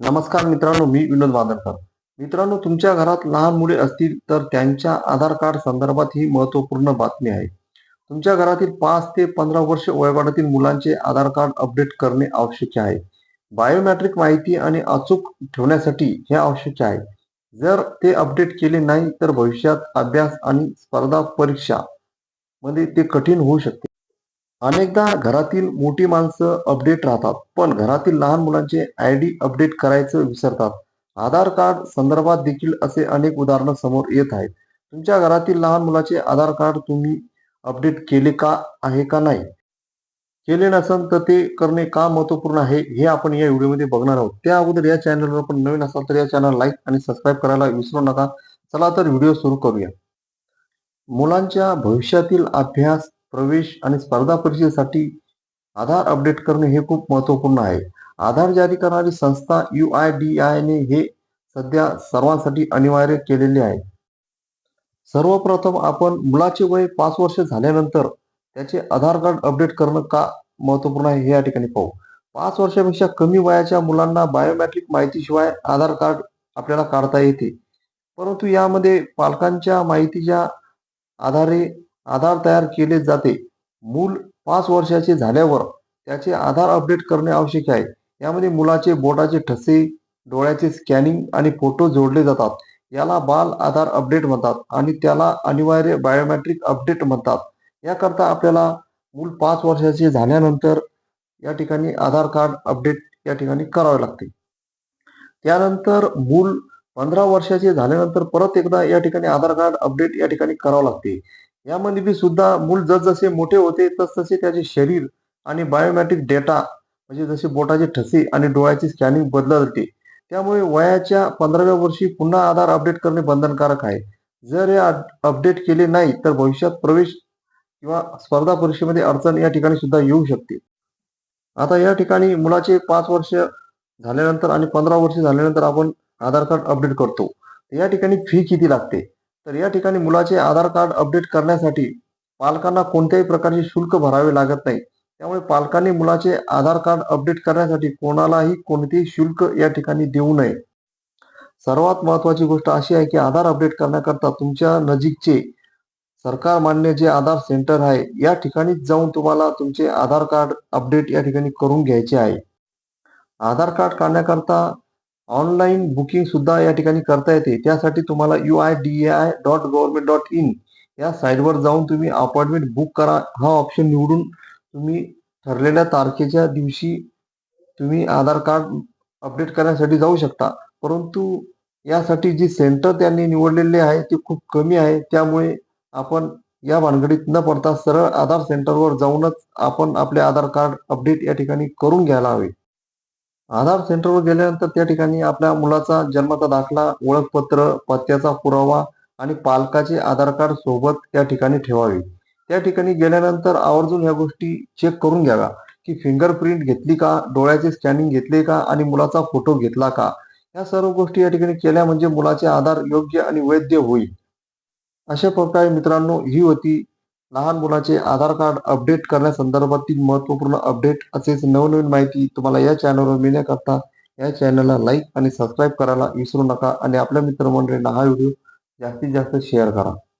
नमस्कार मित्रांनो मी विनोद वादळकर मित्रांनो तुमच्या घरात लहान मुले असतील तर त्यांच्या आधार कार्ड संदर्भात ही महत्त्वपूर्ण बातमी आहे. तुमच्या घरातील पाच ते पंधरा वर्ष वयोगटातील मुलांचे आधार कार्ड अपडेट करणे आवश्यक आहे. बायोमॅट्रिक माहिती आणि अचूक ठेवण्यासाठी हे आवश्यक आहे. जर ते अपडेट केले नाही तर भविष्यात अभ्यास आणि स्पर्धा परीक्षा मध्ये ते कठीण होऊ शकते. अनेकदा घरातील मोठी माणसं अपडेट राहतात पण घरातील लहान मुलांचे आय डी अपडेट करायचं विसरतात. आधार कार्ड संदर्भात देखील असे अनेक उदाहरणं समोर येत आहेत. तुमच्या घरातील लहान मुलाचे आधार कार्ड तुम्ही अपडेट केले का आहे का नाही? केले नसेल तर ते करणे का महत्त्वपूर्ण आहे हे आपण या व्हिडिओमध्ये बघणार आहोत. त्या अगोदर या चॅनलवर आपण नवीन असाल तर या चॅनल लाईक आणि सबस्क्राईब करायला विसरू नका. चला तर व्हिडिओ सुरू करूया. मुलांच्या भविष्यातील अभ्यास प्रवेश आणि स्पर्धा परीक्षेसाठी आधार अपडेट करणे हे खूप महत्त्वपूर्ण आहे. आधार जारी करणारी संस्था यू आय डी आयने हे सध्या सर्वांसाठी अनिवार्य केलेले आहे. सर्वप्रथम आपण मुलाचे वय पाच वर्ष झाल्यानंतर त्याचे आधार कार्ड अपडेट करणं का महत्त्वपूर्ण आहे हे या ठिकाणी पाहू. पाच वर्षापेक्षा कमी वयाच्या मुलांना बायोमॅट्रिक माहितीशिवाय आधार कार्ड आपल्याला काढता येते. परंतु यामध्ये पालकांच्या माहितीच्या आधारे आधार तयार केले जाते. मूल पाच वर्षाचे झाल्यावर त्याचे आधार अपडेट करणे आवश्यक आहे. यामध्ये मुलाचे बोटाचे ठसे डोळ्याचे स्कॅनिंग आणि फोटो जोडले जातात. याला बाल आधार अपडेट म्हणतात आणि त्याला अनिवार्य बायोमॅट्रिक अपडेट म्हणतात. याकरता आपल्याला मूल पाच वर्षाचे झाल्यानंतर या ठिकाणी आधार कार्ड अपडेट या ठिकाणी करावे लागते. त्यानंतर मूल पंधरा वर्षाचे झाल्यानंतर परत एकदा या ठिकाणी आधार कार्ड अपडेट या ठिकाणी करावं लागते. यामध्ये बी सुद्धा मूल जसजसे मोठे होते तसतसे त्याचे शरीर आणि बायोमॅट्रिक डेटा म्हणजे जसे बोटाचे ठसे आणि डोळ्याची स्कॅनिंग बदलत जाते त्यामुळे वयाच्या पंधराव्या वर्षी पुन्हा आधार अपडेट करणे बंधनकारक आहे. जर हे अपडेट केले नाही तर भविष्यात प्रवेश किंवा स्पर्धा परीक्षेमध्ये अडचण या ठिकाणी सुद्धा येऊ शकते. आता या ठिकाणी मुलाचे पाच वर्ष झाल्यानंतर आणि पंधरा वर्ष झाल्यानंतर आपण आधार कार्ड अपडेट करतो. या ठिकाणी फी किती लागते? तर या ठिकाणी मुलाचे आधार कार्ड अपडेट करण्यासाठी पालकांना कोणत्याही प्रकारचे शुल्क भरावे लागत नाही. त्यामुळे पालकांनी मुलाचे आधार कार्ड अपडेट करण्यासाठी कोणालाही कोणतेही शुल्क या ठिकाणी देऊ नये. सर्वात महत्वाची गोष्ट अशी आहे की आधार अपडेट करण्याकरता तुमच्या नजीकचे सरकार मान्य जे आधार सेंटर आहे या ठिकाणी जाऊन तुम्हाला तुमचे आधार कार्ड अपडेट या ठिकाणी करून घ्यायचे आहे. आधार कार्ड काढण्याकरता ऑनलाईन बुकिंग सुद्धा या ठिकाणी करता येते. त्यासाठी तुम्हाला U I D I dot government dot in या साईटवर जाऊन तुम्ही अपॉइंटमेंट बुक करा. हा ऑप्शन निवडून तुम्ही ठरलेल्या तारखेच्या दिवशी तुम्ही आधार कार्ड अपडेट करण्यासाठी जाऊ शकता. परंतु यासाठी जी सेंटर त्यांनी निवडलेले आहे ते खूप कमी आहे. त्यामुळे आपण या भानगडीत न पडता सरळ आधार सेंटरवर जाऊनच आपण आपले आधार कार्ड अपडेट या ठिकाणी करून घ्यायला हवे. आधार सेंटरवर गेल्यानंतर त्या ठिकाणी आपल्या मुलाचा जन्माचा दाखला ओळखपत्र पत्त्याचा पुरावा आणि पालकाचे आधार कार्ड सोबत त्या ठिकाणी ठेवावे. त्या ठिकाणी गेल्यानंतर आवर्जून ह्या गोष्टी चेक करून घ्याव्या. की फिंगरप्रिंट घेतली का? डोळ्याचे स्कॅनिंग घेतले का? आणि मुलाचा फोटो घेतला का? या सर्व गोष्टी या ठिकाणी केल्या म्हणजे मुलाचे आधार योग्य आणि वैध होईल. अशा प्रकारे मित्रांनो ही होती लहान मुलाचे आधार कार्ड अपडेट करण्यासंदर्भातील महत्त्वपूर्ण अपडेट असेच नवनवीन माहिती तुम्हाला या चॅनलवर मिळण्याकरता या चॅनलला लाईक आणि सबस्क्राईब करायला विसरू नका. आणि आपल्या मित्रमंडळींना हा व्हिडिओ जास्तीत जास्त शेअर करा.